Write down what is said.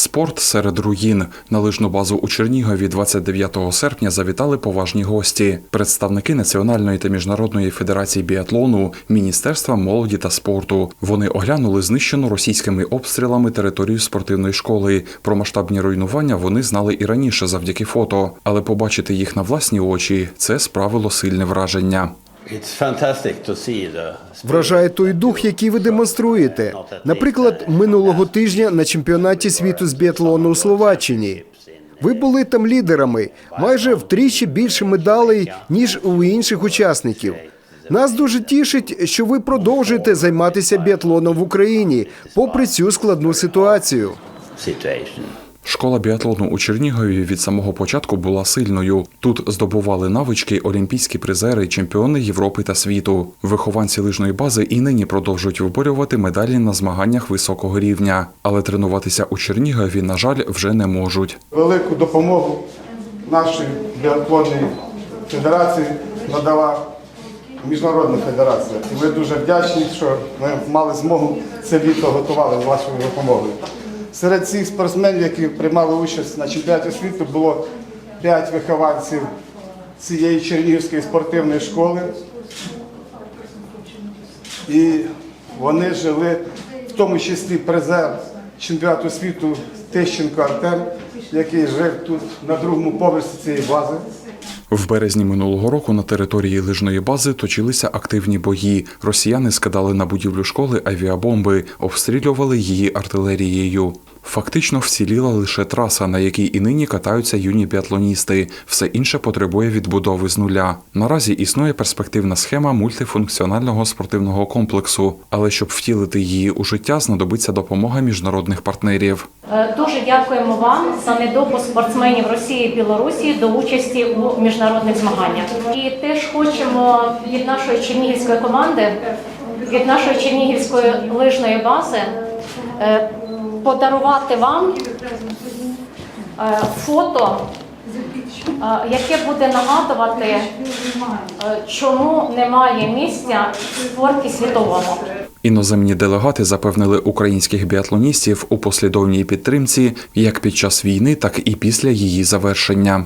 Спорт серед руїн. На лижну базу у Чернігові 29 серпня завітали поважні гості. Представники Національної та міжнародної федерації біатлону, Міністерства молоді та спорту. Вони оглянули знищену російськими обстрілами територію спортивної школи. Про масштабні руйнування вони знали і раніше завдяки фото, але побачити їх на власні очі це справило сильне враження. Вражає той дух, який ви демонструєте. Наприклад, минулого тижня на чемпіонаті світу з біатлону у Словаччині. Ви були там лідерами, майже втричі більше медалей, ніж у інших учасників. Нас дуже тішить, що ви продовжуєте займатися біатлоном в Україні, попри цю складну ситуацію. Школа біатлону у Чернігові від самого початку була сильною. Тут здобували навички олімпійські призери, чемпіони Європи та світу. Вихованці лижної бази і нині продовжують виборювати медалі на змаганнях високого рівня, але тренуватися у Чернігові, на жаль, вже не можуть. Велику допомогу нашій біатлонній федерації надала Міжнародна федерація. Ми дуже вдячні, що ми мали змогу це літо готували з вашою допомогою. Серед цих спортсменів, які приймали участь на чемпіонаті світу, було 5 вихованців цієї Чернігівської спортивної школи. І вони жили, в тому числі призер чемпіонату світу Тищенко Артем, який жив тут на другому поверсі цієї бази. В березні минулого року на території лижної бази точилися активні бої. Росіяни скидали на будівлю школи авіабомби, обстрілювали її артилерією. Фактично вціліла лише траса, на якій і нині катаються юні біатлоністи. Все інше потребує відбудови з нуля. Наразі існує перспективна схема мультифункціонального спортивного комплексу, але щоб втілити її у життя, знадобиться допомога міжнародних партнерів. Дуже дякуємо вам за недопуск спортсменів Росії і Білорусі до участі у міжнародних змаганнях. І теж хочемо від нашої чернігівської команди, від нашої чернігівської лижної бази е, подарувати вам е, фото, е, яке буде нагадувати, е, чому немає місця в спорті світовому. Іноземні делегати запевнили українських біатлоністів у послідовній підтримці як під час війни, так і після її завершення.